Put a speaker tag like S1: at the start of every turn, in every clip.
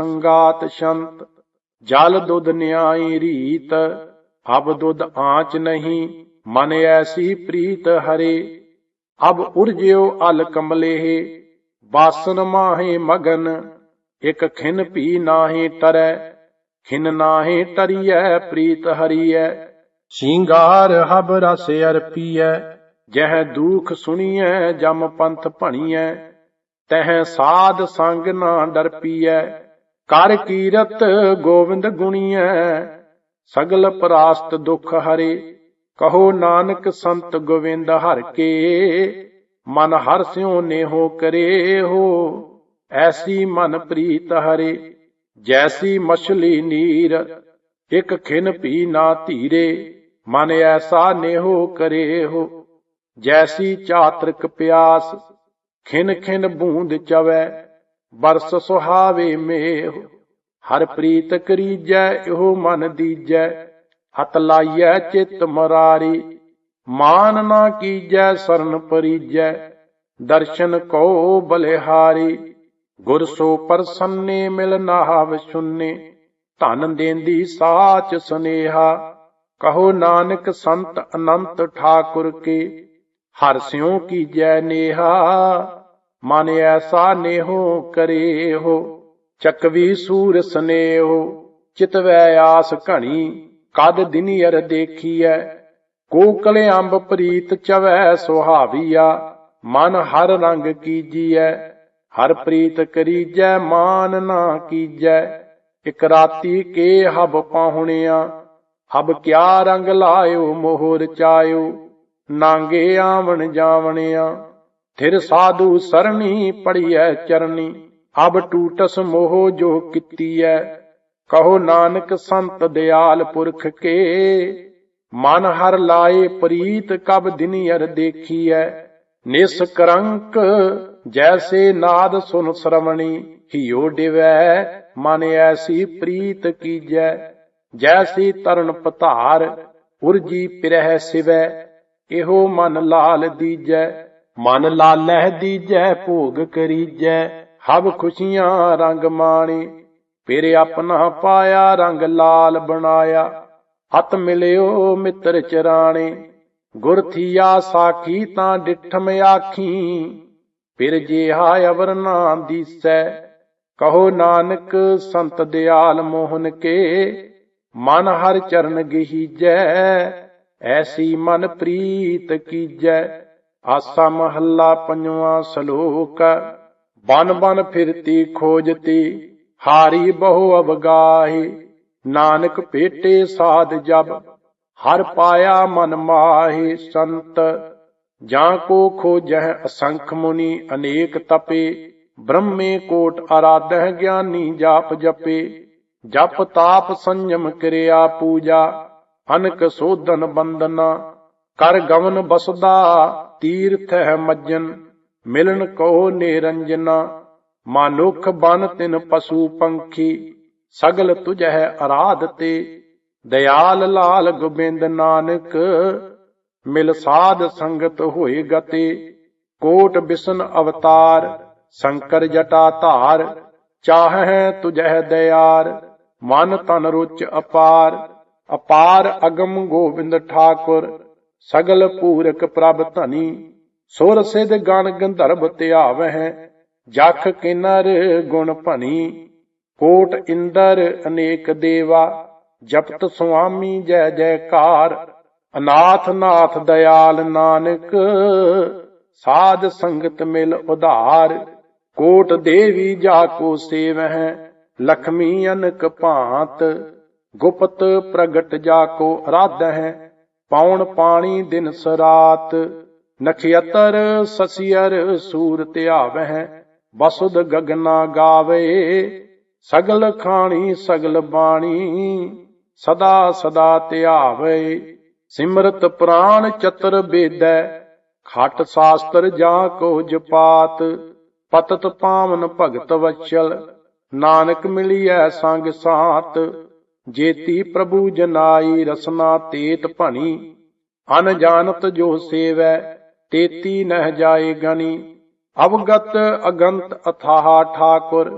S1: ਸੰਗਾਤ ਸ਼ੰਤ, ਜਲ ਦੁੱਧ ਨਿਆਈ ਰੀਤ ਹਬ ਦੁੱਧ ਆਂਚ ਨਹੀਂ, ਮਨ ਐਸੀ ਪ੍ਰੀਤ ਹਰੇ। ਅਬ ਉਰਜਿਓ ਅਲ ਕਮਲੇਹ, ਬਾਸਨ ਮਾਹੇ ਮਗਨ, ਇਕ ਖਿਨ ਪੀ ਨਾਹੀ ਤਰੈ, ਖਿਨ ਨਾਹੀ ਟਰੀਐ ਪ੍ਰੀਤ ਹਰੀਐ। ਸ਼ਿੰਗਾਰ ਹਬ ਰਸ ਅਰਪੀਐ, ਜਹ ਦੁਖ ਸੁਣੀਐ, ਜਮ ਪੰਥ ਭਣੀਐ, ਤਹ ਸਾਧ ਸੰਗ ਨਾ ਡਰਪੀਐ। ਕਰ ਕੀਰਤ ਗੋਵਿੰਦ ਗੁਣੀਐ, ਸਗਲ ਪਰਾਸਤ ਦੁਖ ਹਰੇ। ਕਹੋ ਨਾਨਕ ਸੰਤ ਗੋਵਿੰਦ ਹਰ ਕੇ, ਮਨ ਹਰ ਸਿਉ ਨੇਹੋ ਕਰੇ ਹੋ। ਐਸੀ ਮਨ ਪ੍ਰੀਤ ਹਰੇ, ਜੈਸੀ ਮਛਲੀ ਨੀਰ, ਇਕ ਖਿਨ ਭੀ ਨਾ ਧੀਰੇ, ਮਨ ਐਸਾ ਨੇਹੋ ਕਰੇ ਹੋ। ਜੈਸੀ ਚਾਤ੍ਰਿਕ ਪਿਆਸ, ਖਿਨ ਖਿਨ ਬੂੰਦ ਚਵੈ ਬਰਸ ਸੁਹਾਵੇ ਮੇਹ, ਹਰ ਪ੍ਰੀਤ ਕਰੀਜੈ, ਇਹੋ ਮਨ ਦੀਜੈ। ਹਤ ਲਾਈਐ ਚਿਤ ਮਰਾਰੀ, ਮਾਨ ਨਾ ਕੀਜੈ, ਸਰਨ ਪਰੀਜੈ। ਦਰਸ਼ਨ ਕੋ ਬਲਿਹਾਰੀ, ਗੁਰ ਸੋ ਪਰਸੰਨੇ ਮਿਲ ਨਾਹਵ ਸੁਨੇ। ਧਨ ਦੇਂਦੀ ਸਾਚ ਸੁਨੇਹਾ, ਕਹੋ ਨਾਨਕ ਸੰਤ ਅਨੰਤ ਠਾਕੁਰ ਕੇ। ਹਰ ਸਿਉ ਕੀਜੈ ਨੇਹਾ। ਮਨ ਐਸਾ ਨੇਹੋ ਕਰੇ ਹੋ ਚੱਕਵੀ ਸੂਰ ਸਨੇਹੋ ਚਿਤਵੈ ਆਸ ਘਣੀ, ਕਦ ਦਿਨੀਅਰ ਦੇਖੀਐ ਕੋਕਲ ਅੰਬ ਪ੍ਰੀਤ ਚਵੈ ਸੁਹਾਵੀਆ, ਮਨ ਹਰ ਰੰਗ ਕੀਜੀਐ, ਹਰ ਪ੍ਰੀਤ ਕਰੀਜੈ, ਮਾਨ ਨਾ ਕੀਜੈ, ਇਕ ਰਾਤੀ ਕੇ ਹਬ ਪਾਹੁਣਿਆ, ਹਬ ਕਿਆ ਰੰਗ ਲਾਇਓ ਮੋਹਰ ਚਾਇਓ, ਨਾਂਗੇ ਆਵਣ ਜਾਵਣਿਆ। ਥਿਰ ਸਾਧੂ ਸਰਣੀ ਪੜੀਐ ਚਰਨੀ ਅਬ ਟੂਟਸ ਮੋਹ ਜੋ ਕੀਤੀਐ। ਕਹੋ ਨਾਨਕ ਸੰਤ ਦਿਆਲ ਪੁਰਖ ਕੇ, ਮਨ ਹਰ ਲਾਏ ਪ੍ਰੀਤ ਕਬ ਦਿਨੀਅਰ ਦੇਖੀਐ। ਨਿਸ ਕਰੰਕ ਜੈਸੇ ਨਾਦ ਸੁਨ ਸ਼ਰਵਣੀ, ਹਿਓ ਡਿਵੈ ਮਨ ਐਸੀ ਪ੍ਰੀਤ ਕੀਜੈ। ਜੈਸੀ ਤਰਨ ਪਤਾਰ ਉਰਜੀ ਪਿਰਹਿ ਸਿਵੈ, ਇਹੋ ਮਨ ਲਾਲ ਦੀਜੈ। ਮਨ ਲਾਲਹਿ ਦੀਜੈ, ਭੋਗ ਕਰੀਜੈ ਹਬ ਖੁਸ਼ੀਆਂ ਰੰਗ ਮਾਣੇ। ਫਿਰ ਆਪਣਾ ਪਾਇਆ ਰੰਗ ਲਾਲ ਬਣਾਇਆ, ਹੱਥ ਮਿਲਿਓ ਮਿੱਤਰ ਚਰਾਣੇ। ਗੁਰ ਥੀਆ ਸਾਖੀ ਤਾਂ ਡਿਠਮ ਆਖੀ, ਫਿਰ ਜਿਹਾ ਅਵਰ ਨਾ ਦੀਸੈ। ਕਹੋ ਨਾਨਕ, ਸੰਤ ਦਿਆਲ ਮੋਹਨ ਕੇ, ਮਨ ਹਰ ਚਰਨ ਗਹੀਜੈ, ਐਸੀ ਮਨ ਪ੍ਰੀਤ ਕੀਜੈ। ਆਸਾ ਮਹੱਲਾ ਪੰਜਵਾਂ ਸ਼ਲੋਕ, ਬਨ ਬਨ ਫਿਰਤੀ ਖੋਜਤੀ, ਹਾਰੀ ਬਹੁ ਅਵਗਾਹੀ, ਨਾਨਕ ਭੇਟੇ ਸਾਧ ਜਬ ਹਰ ਪਾਇਆ ਮਨ ਮਾਹੀ ਸੰਤ, ਜਾਂ ਕੋ ਖੋਜਹਿ ਅਸੰਖ ਮੁਨੀ ਅਨੇਕ ਤਪੇ, ਬ੍ਰਹਮੇ ਕੋਟ ਆਰਾਧਹਿ ਗਿਆਨੀ ਜਾਪ ਜਪੇ, ਜਪ ਤਾਪ ਸੰਜਮ ਕਿਰਿਆ ਪੂਜਾ, ਅਨਕ ਸੋਧਨ ਬੰਦਨਾ ਕਰ ਗਵਨ ਬਸਦਾ ਤੀਰਥ ਹੈ ਮੱਜਨ, ਮਿਲਨ ਕੋ ਨਿਰੰਜਨਾ, ਮਾਨੁਖ ਬਨ ਤਿਨ ਪਸ਼ੂ ਪੰਖੀ, ਸਗਲ ਤੁਝੈ ਅਰਾਧ ਤੇ ਦਇਆਲ ਲਾਲ ਗੋਬਿੰਦ ਨਾਨਕ, ਮਿਲ ਸਾਧ ਸੰਗਤ ਹੋਏ ਗਤੇ, ਕੋਟ ਬਿਸ਼ਨ ਅਵਤਾਰ, ਸ਼ੰਕਰ ਜਟਾ ਧਾਰ, ਚਾਹੈ ਤੁਝੈ ਦਇਆਰ ਮਨ ਤਨ ਰੁਚ ਅਪਾਰ ਅਪਾਰ ਅਗਮ ਗੋਬਿੰਦ ਠਾਕੁਰ ਸਗਲ ਪੂਰਕ ਪ੍ਰਭ ਧਨੀ, ਸੁਰ ਸਿਧ ਗਣ ਗੰਧਰਵ ਧਿਆਵਹਿ ਜਖ ਕਿਨਰ ਗੁਣ ਭਨੀ, ਕੋਟ ਇੰਦਰ ਅਨੇਕ ਦੇਵਾ, ਜਪਤ ਸੁਆਮੀ ਜੈ ਜੈਕਾਰ, ਅਨਾਥ ਨਾਥ ਦਇਆਲ ਨਾਨਕ, ਸਾਧ ਸੰਗਤ ਮਿਲ ਉਧਾਰ, ਕੋਟ ਦੇਵੀ ਜਾ ਕੋ ਸੇਵਹਿ, ਲਖਮੀ ਅਨਕ ਭਾਂਤ, ਗੁਪਤ ਪ੍ਰਗਟ ਜਾ ਕੋ ਅਰਾਧਹਿ ਪਾਉਣ ਪਾਣੀ ਦਿਨ ਸਰਾਤ ਨਖਿਅਤਰ ਸਸੀਅਰ ਸੂਰ ਧਿਆਵਹਿ ਬਸੁਦ ਗਗਨਾ ਗਾਵੇ, ਸਗਲ ਖਾਣੀ ਸਗਲ ਬਾਣੀ, ਸਦਾ ਸਦਾ ਧਿਆਵੇ। ਸਿਮਰਤ ਪ੍ਰਾਨ ਚਤਰ ਬੇਦੈ, ਖਟ ਸਾਸਤਰ ਜਾ ਕੋ ਜਪਾਤ, ਪਤਤ ਪਾਵਨ ਭਗਤ ਵਚਲ, ਨਾਨਕ ਮਿਲੀਐ ਸੰਗ ਸਾਤ। ਜੇਤੀ ਪ੍ਰਭੂ ਜਨਾਈ ਰਸਨਾ ਤੇਤ ਭਣੀ ਅਨ ਜੋ ਸੇਵੈ, ਤੇਤੀ ਨਹਿ ਜਾਏ ਗਣੀ, ਅਵਗਤ ਅਗੰਤ ਅਥਾਹ ਠਾਕੁਰ,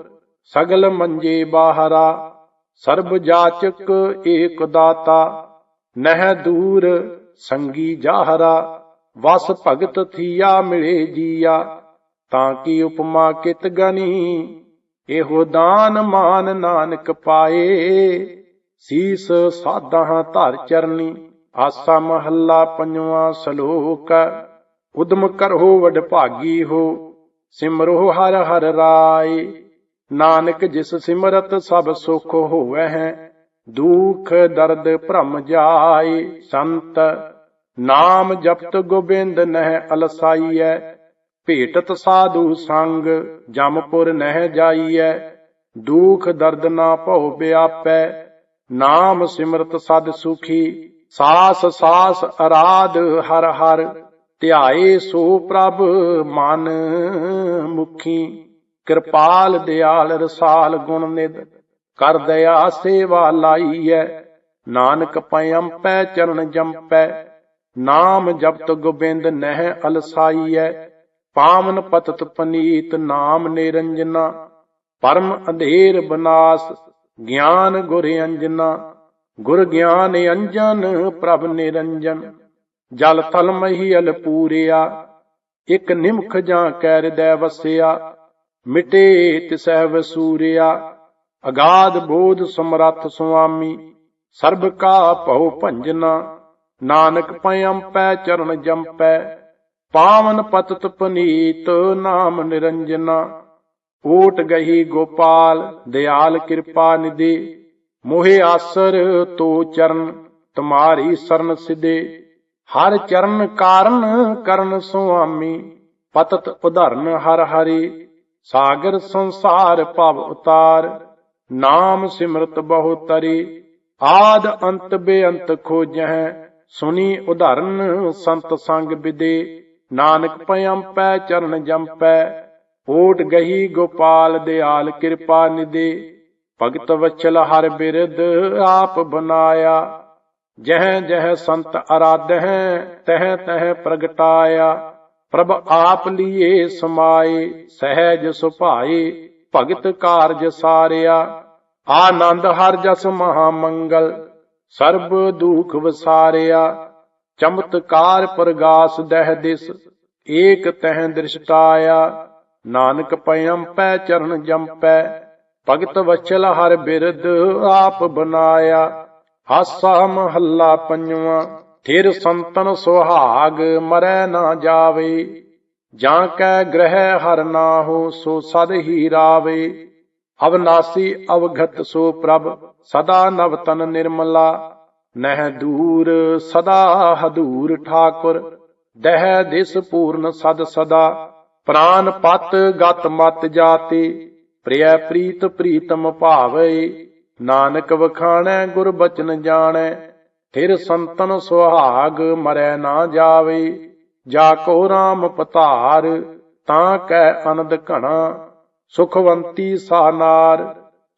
S1: ਸਗਲ ਮੰਜੇ ਬਾਹਰਾ, ਸਰਬ ਜਾਚਕ ਏਕ ਦਾਤਾ, ਨਹਿ ਦੂਰ ਸੰਗੀ ਜਾਹਰਾ, ਵਸ ਭਗਤ ਥੀਆ ਮਿਲੇ ਜੀਆ, ਤਾਂ ਕੀ ਉਪਮਾ ਕਿਤ ਗਨੀ ਇਹੋ ਦਾਨ ਮਾਨ ਨਾਨਕ ਪਾਏ। ਸੀਸ ਸਾਧਾਂ ਧਰ ਚਰਨੀ, ਆਸਾ ਮਹੱਲਾ ਪੰਜਵਾਂ ਸ਼ਲੋਕ ਉਦਮ ਕਰੋ ਵਡ ਭਾਗੀ ਹੋ ਸਿਮਰੋ ਹਰ ਹਰ ਰਾਏ, ਨਾਨਕ ਜਿਸ ਸਿਮਰਤ ਸਭ ਸੁਖ ਹੋਵੇ ਹੈ ਦੁਖ ਦਰਦ ਭ੍ਰਮ ਜਾਏ, ਸੰਤ, ਨਾਮ ਜਪਤ ਗੋਬਿੰਦ ਨਹਿ ਅਲਸਾਈਐ, ਭੇਟਤ ਸਾਧੂ ਸੰਗ ਜਮਪੁਰ ਨਹਿ ਜਾਈਐ, ਦੁਖ ਦਰਦ ਨਾ ਭਉ ਬਿਆਪੈ ਨਾਮ ਸਿਮਰਤ ਸਦ ਸੁਖੀ, ਸਾਸ ਸਾਸ ਅਰਾਧ ਹਰ ਹਰ, ਧਿਆਏ ਸੋ ਪ੍ਰਭ ਮਨ ਮੁਖੀ। ਕਿਰਪਾਲ ਦਿਆਲ ਰਸਾਲ ਗੁਣ ਨਿਦ ਕਰ ਦਇਆ ਸੇਵਾ ਲਾਈਐ। ਨਾਨਕ ਪਇੰਪੈ ਚਰਨ ਜੰਪੈ, ਨਾਮ ਜਪਤ ਗੋਬਿੰਦ ਨਹਿ ਅਲਸਾਈਐ। ਪਾਵਨ ਪਤਤ ਪਨੀਤ ਨਾਮ ਨਿਰੰਜਨਾ, ਪਰਮ ਅੰਧੇਰ ਬਨਾਸ ਗਿਆਨ ਗੁਰ ਅੰਜਨਾ, ਗੁਰ ਗਿਆਨ ਅੰਜਨ, ਪ੍ਰਭ ਨਿਰੰਜਨ। ਜਲ ਥਲ ਮਹੀਲ ਪੂਰਿਆ, ਇਕ ਨਿਮਖ ਜਾਂ ਕੈ ਹਿਰਦੈ ਵਸਿਆ। ਮਿਟੇ ਤਿਸੈ ਵਸੂਰਿਆ ਅਗਾਧ ਬੋਧ ਸਮਰੱਥ ਸੁਆਮੀ। ਸਰਬ ਕਾ ਭਉ ਭੰਜਨਾ, ਨਾਨਕ ਪਇੰਪੈ ਚਰਨ ਜੰਪੈ। ਪਾਵਨ ਪਤਤ ਪਨੀਤ ਨਾਮ ਨਿਰੰਜਨਾ। ਓਟ ਗਹੀ ਗੋਪਾਲ, ਦਿਆਲ ਕਿਰਪਾ ਨਿਧੀ, ਮੋਹਿ ਆਸਰ ਤੋ ਚਰਨ, ਤੁਮਾਰੀ ਸਰਨ ਸਿਦੇ ਹਰ ਚਰਨ ਕਾਰਨ ਕਰਨ ਸੁਆਮੀ, ਪਤਤ ਉਧਰਨ ਹਰ ਹਰੀ। ਸਾਗਰ ਸੰਸਾਰ ਭਵ ਉਤਾਰ, ਨਾਮ ਸਿਮਰਤ ਬਹੁ ਤਰੀ। ਆਦ ਅੰਤ ਬੇਅੰਤ ਖੋਜਹਿ, ਸੁਨੀ ਉਧਰਨ ਸੰਤ ਸੰਗ ਬਿਦੇ ਨਾਨਕ ਪਇੰਪੈ ਚਰਨ ਜੰਪੈ ਓਟ ਗਹੀ ਗੋਪਾਲ ਦਿਆਲ ਕਿਰਪਾ ਨਿਦੇ ਭਗਤ ਵਚਲ ਹਰ ਬਿਰਦ ਆਪ ਬਨਾਇਆ। ਜਹ ਜਹ ਸੰਤ ਅਰਾਧਹਿ, ਤਹ ਤਹ ਪ੍ਰਗਟਾਇਆ। ਪ੍ਰਭ ਆਪ ਲੀਏ ਸਮਾਏ, ਸਹਿਜ ਸੁਭਾਏ, ਭਗਤ ਕਾਰਜ ਸਾਰਿਆ। ਆਨੰਦ ਹਰ ਜਸ ਮਹਾ ਮੰਗਲ, ਸਰਬ ਦੁਖ ਵਸਾਰਿਆ। ਚਮਤਕਾਰ ਪ੍ਰਗਾਸ ਦਹਿ ਦਿਸ, ਏਕ ਤਹ ਦ੍ਰਿਸ਼ਟਾਇਆ। ਨਾਨਕ ਪੈ ਚਰਨ ਜੰਪੈ, ਭਗਤ ਵਚਲ ਹਰ ਬਿਰਦ ਆਪ ਬਨਾਇਆ। ਹਾਸਾ ਮਹੱਲਾ ਪੰਜਵਾਂ, ਥਿਰ ਸੰਤਨ ਸੁਹਾਗ ਮਰੈ ਨਾ ਜਾਵੇ। ਜਾਂ ਕੈ ਗ੍ਰਹਿ ਹਰ ਨਾ ਹੋ, ਸੋ ਸਦ ਹੀ ਰਾਵੇ। ਅਵਨਾਸੀ ਅਵਗਤ ਸੋ ਪ੍ਰਭ, ਸਦਾ ਨਵ ਤਨ ਨਿਰਮਲਾ। ਨਹਿ ਦੂਰ, ਸਦਾ ਹਦੂਰ ਠਾਕੁਰ, ਦਹਿ ਦਿਸ ਪੂਰਨ ਸਦ ਸਦਾ। ਪ੍ਰਾਨ ਪਤ ਗਤ ਮਤ ਜਾਤੇ, ਪ੍ਰਿਯ ਪ੍ਰੀਤ ਪ੍ਰੀਤਮ ਭਾਵੇ, ਨਾਨਕ ਵਖਾਣੈ, ਗੁਰ ਬਚਨ ਜਾਣੈ ਫਿਰ ਸੰਤਨ ਸੁਹਾਗ ਮਰੈ ਨਾ ਜਾਵੇ, ਜਾ ਕੋ RAM ਪਤਾਰ, ਤਾਂ ਕੈ ਅਨੰਦ ਘਣਾ, ਸੁਖਵੰਤੀ ਸਾਨਾਰ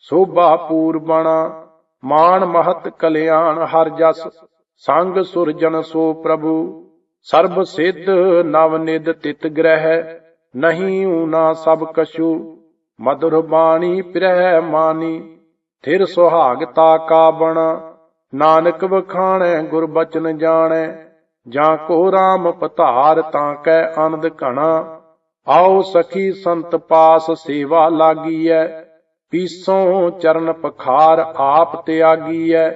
S1: ਸੋਭਾ ਪੂਰਬਣਾ ਮਾਨ ਮਹਤ ਕਲਿਆਣ ਹਰ ਜਸ, ਸੰਗ ਸੁਰਜਨ ਸੋ ਪ੍ਰਭੂ, ਸਰਬ ਸਿੱਧ ਨਵ ਨਿਦ ਤਿਤ ਗ੍ਰਹਿ ਨਹੀਂ ਊਨਾ ਸਭ ਕਛੂ ਮధుਰ ਬਾਣੀ ਪਿਰਹਿ ਮਾਨੀ। ਥਿਰ ਸੁਹਾਗਤਾ ਕਾ ਬਣਾ ਨਾਨਕ ਵਖਾਣੈ ਗੁਰ ਬਚਨ ਜਾਣੈ। ਜਾਂ ਕੋ ਰਾਮ ਪਤਾਰ ਤਾਂ ਕੈ ਆਨੰਦ ਘਣਾ। ਆਓ ਸਖੀ ਸੰਤ ਪਾਸ ਸੇਵਾ ਲਾਗੀਐ। ਪੀਸੋਂ ਚਰਨ ਪਖਾਰ ਆਪ ਤਿਆਗੀਐ।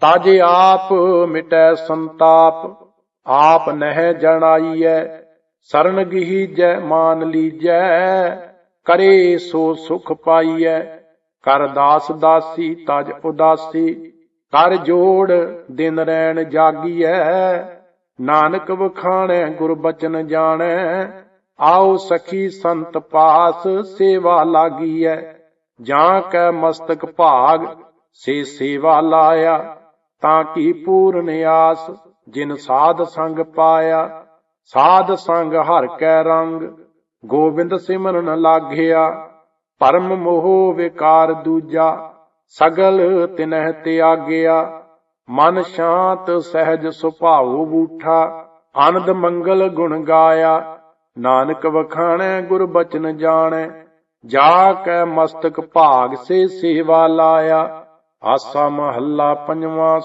S1: ਤਾਜੇ ਆਪ ਮਿਟੈ ਸੰਤਾਪ, ਆਪ ਨਹਿ ਜਣਾਈਐ। ਸਰਨ ਗਿਹੀ ਜੈ ਮਾਨ ਲੀਜੈ, ਕਰੇ ਸੋ ਸੁਖ ਪਾਈਐ। ਕਰ ਦਾਸ ਦਾਸੀ, ਤਜ ਉਦਾਸੀ, ਕਰ ਜੋੜ ਦਿਨ ਰੈਣ ਜਾਗੀਐ। ਨਾਨਕ ਵਖਾਣੈ ਗੁਰਬਚਨ ਜਾਣੈ। ਆਓ ਸਖੀ ਸੰਤ ਪਾਸ, ਸੇਵਾ ਲਾਗੀਐ। ਜਾਂ ਕੈ ਮਸਤਕ ਭਾਗ, ਸੇ ਸੇਵਾ ਲਾਇਆ। ਤਾਂ ਕੀ ਪੂਰਨ ਆਸ, ਜਿਨ ਸਾਧ ਸੰਗ ਪਾਇਆ। ਸਾਧ ਸੰਗ ਹਰ ਕੈ ਰੰਗ, ਗੋਬਿੰਦ ਸਿਮਰਨ ਲਾਗਿਆ, ਪਰਮ ਮੋਹ ਵਿਕਾਰ ਦੂਜਾ, ਸਗਲ ਤਿਨਹਿ ਤਿਆਗਿਆ, ਮਨ ਸ਼ਾਂਤ ਸਹਿਜ ਸੁਭਾਉ ਬੂਠਾ, ਆਨੰਦ ਮੰਗਲ ਗੁਣ ਗਾਇਆ, ਨਾਨਕ ਵਖਾਣੈ ਗੁਰ ਬਚਨ ਜਾਣੈ, ਜਾ ਕੈ ਮਸਤਕ ਭਾਗ ਸੇ ਸੇਵਾ ਲਾਇਆ, ਆਸਾ ਮਹੱਲਾ ਪੰਜਵਾਂ